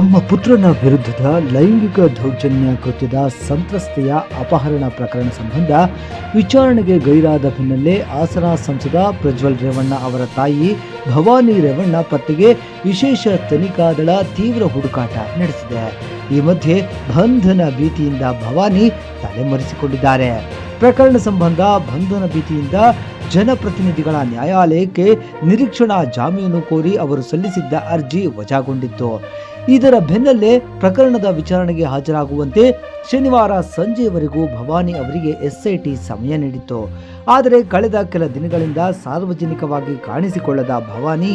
ತಮ್ಮ ಪುತ್ರನ ವಿರುದ್ಧದ ಲೈಂಗಿಕ ದೌರ್ಜನ್ಯ ಕೃತ್ಯದ ಸಂತ್ರಸ್ತೆಯ ಅಪಹರಣ ಪ್ರಕರಣ ಸಂಬಂಧ ವಿಚಾರಣೆಗೆ ಗೈರಾದ ಬೆನ್ನಲ್ಲೇ ಹಾಸನ ಸಂಸದ ಪ್ರಜ್ವಲ್ ರೇವಣ್ಣ ಅವರ ತಾಯಿ ಭವಾನಿ ರೇವಣ್ಣ ಪತ್ತೆಗೆ ವಿಶೇಷ ತನಿಖಾ ದಳ ತೀವ್ರ ಹುಡುಕಾಟ ನಡೆಸಿದೆ. ಈ ಮಧ್ಯೆ ಬಂಧನ ಭೀತಿಯಿಂದ ಭವಾನಿ ತಲೆಮರೆಸಿಕೊಂಡಿದ್ದಾರೆ. ಪ್ರಕರಣ ಸಂಬಂಧ ಬಂಧನ ಭೀತಿಯಿಂದ ಜನಪ್ರತಿನಿಧಿಗಳ ನ್ಯಾಯಾಲಯಕ್ಕೆ ನಿರೀಕ್ಷಣಾ ಜಾಮೀನು ಕೋರಿ ಅವರು ಸಲ್ಲಿಸಿದ್ದ ಅರ್ಜಿ ವಜಾಗೊಂಡಿತ್ತು. ಇದರ ಬೆನ್ನಲ್ಲೇ ಪ್ರಕರಣದ ವಿಚಾರಣೆಗೆ ಹಾಜರಾಗುವಂತೆ ಶನಿವಾರ ಸಂಜೆಯವರೆಗೂ ಭವಾನಿ ಅವರಿಗೆ ಎಸ್ಐಟಿ ಸಮಯ ನೀಡಿತ್ತು. ಆದರೆ ಕಳೆದ ಕೆಲ ದಿನಗಳಿಂದ ಸಾರ್ವಜನಿಕವಾಗಿ ಕಾಣಿಸಿಕೊಳ್ಳದ ಭವಾನಿ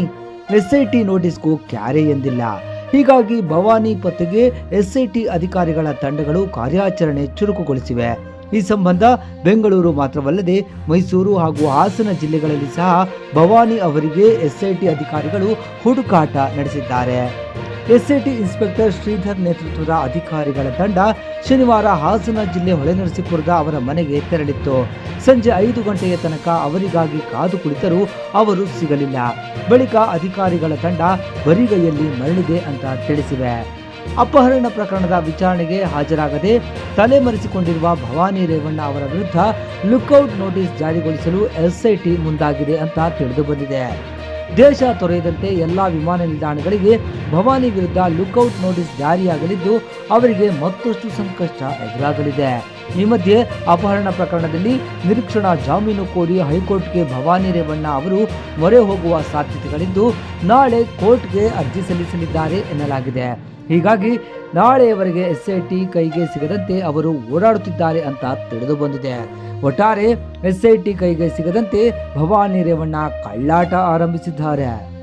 ಎಸ್ಐಟಿ ನೋಟಿಸ್ಗೂ ಕ್ಯಾರೆ ಎಂದಿಲ್ಲ. ಹೀಗಾಗಿ ಭವಾನಿ ಪತ್ತೆಗೆ ಎಸ್ಐಟಿ ಅಧಿಕಾರಿಗಳ ತಂಡಗಳು ಕಾರ್ಯಾಚರಣೆ ಚುರುಕುಗೊಳಿಸಿವೆ. ಈ ಸಂಬಂಧ ಬೆಂಗಳೂರು ಮಾತ್ರವಲ್ಲದೆ ಮೈಸೂರು ಹಾಗೂ ಹಾಸನ ಜಿಲ್ಲೆಗಳಲ್ಲಿ ಸಹ ಭವಾನಿ ಅವರಿಗೆ ಎಸ್ಐಟಿ ಅಧಿಕಾರಿಗಳು ಹುಡುಕಾಟ ನಡೆಸಿದ್ದಾರೆ. ಎಸ್ಐಟಿ ಇನ್ಸ್ಪೆಕ್ಟರ್ ಶ್ರೀಧರ್ ನೇತೃತ್ವದ ಅಧಿಕಾರಿಗಳ ತಂಡ ಶನಿವಾರ ಹಾಸನ ಜಿಲ್ಲೆ ಹೊಳೆನರಸೀಪುರದ ಅವರ ಮನೆಗೆ ತೆರಳಿತ್ತು. ಸಂಜೆ ಐದು ಗಂಟೆಯ ತನಕ ಅವರಿಗಾಗಿ ಕಾದು ಕುಳಿತರೂ ಅವರು ಸಿಗಲಿಲ್ಲ. ಬಳಿಕ ಅಧಿಕಾರಿಗಳ ತಂಡ ಬರಿಗೈಯಲ್ಲಿ ಮರಳಿದೆ ಅಂತ ತಿಳಿಸಿವೆ. ಅಪಹರಣ ಪ್ರಕರಣದ ವಿಚಾರಣೆಗೆ ಹಾಜರಾಗದೆ ತಲೆಮರೆಸಿಕೊಂಡಿರುವ ಭವಾನಿ ರೇವಣ್ಣ ಅವರ ವಿರುದ್ಧ ಲುಕ್ಔಟ್ ನೋಟಿಸ್ ಜಾರಿಗೊಳಿಸಲು ಎಸ್ಐಟಿ ಮುಂದಾಗಿದೆ ಅಂತ ತಿಳಿದು ಬಂದಿದೆ. ದೇಶ ತೊರೆಯದಂತೆ ಎಲ್ಲ ವಿಮಾನ ನಿಲ್ದಾಣಗಳಿಗೆ ಭವಾನಿ ವಿರುದ್ಧ ಲುಕ್ಔಟ್ ನೋಟಿಸ್ ಜಾರಿಯಾಗಲಿದ್ದು, ಅವರಿಗೆ ಮತ್ತಷ್ಟು ಸಂಕಷ್ಟ ಎದುರಾಗಲಿದೆ. ಈ ಮಧ್ಯೆ ಅಪಹರಣ ಪ್ರಕರಣದಲ್ಲಿ ನಿರೀಕ್ಷಣಾ ಜಾಮೀನು ಕೋರಿ ಹೈಕೋರ್ಟ್ಗೆ ಭವಾನಿ ರೇವಣ್ಣ ಅವರು ಮೊರೆ ಹೋಗುವ ಸಾಧ್ಯತೆಗಳಿದ್ದು, ನಾಳೆ ಕೋರ್ಟ್ಗೆ ಅರ್ಜಿ ಸಲ್ಲಿಸಲಿದ್ದಾರೆ ಎನ್ನಲಾಗಿದೆ. ಹೀಗಾಗಿ ನಾಳೆಯವರೆಗೆ ಎಸ್ಐಟಿ ಕೈಗೆ ಸಿಗದಂತೆ ಅವರು ಓಡಾಡುತ್ತಿದ್ದಾರೆ ಅಂತ ತಿಳಿದು ಬಂದಿದೆ. ಒಟ್ಟಾರೆ ಎಸ್ಐಟಿ ಕೈಗೆ ಸಿಗದಂತೆ ಭವಾನಿ ರೇವಣ್ಣ ಕಳ್ಳಾಟ ಆರಂಭಿಸಿದ್ದಾರೆ.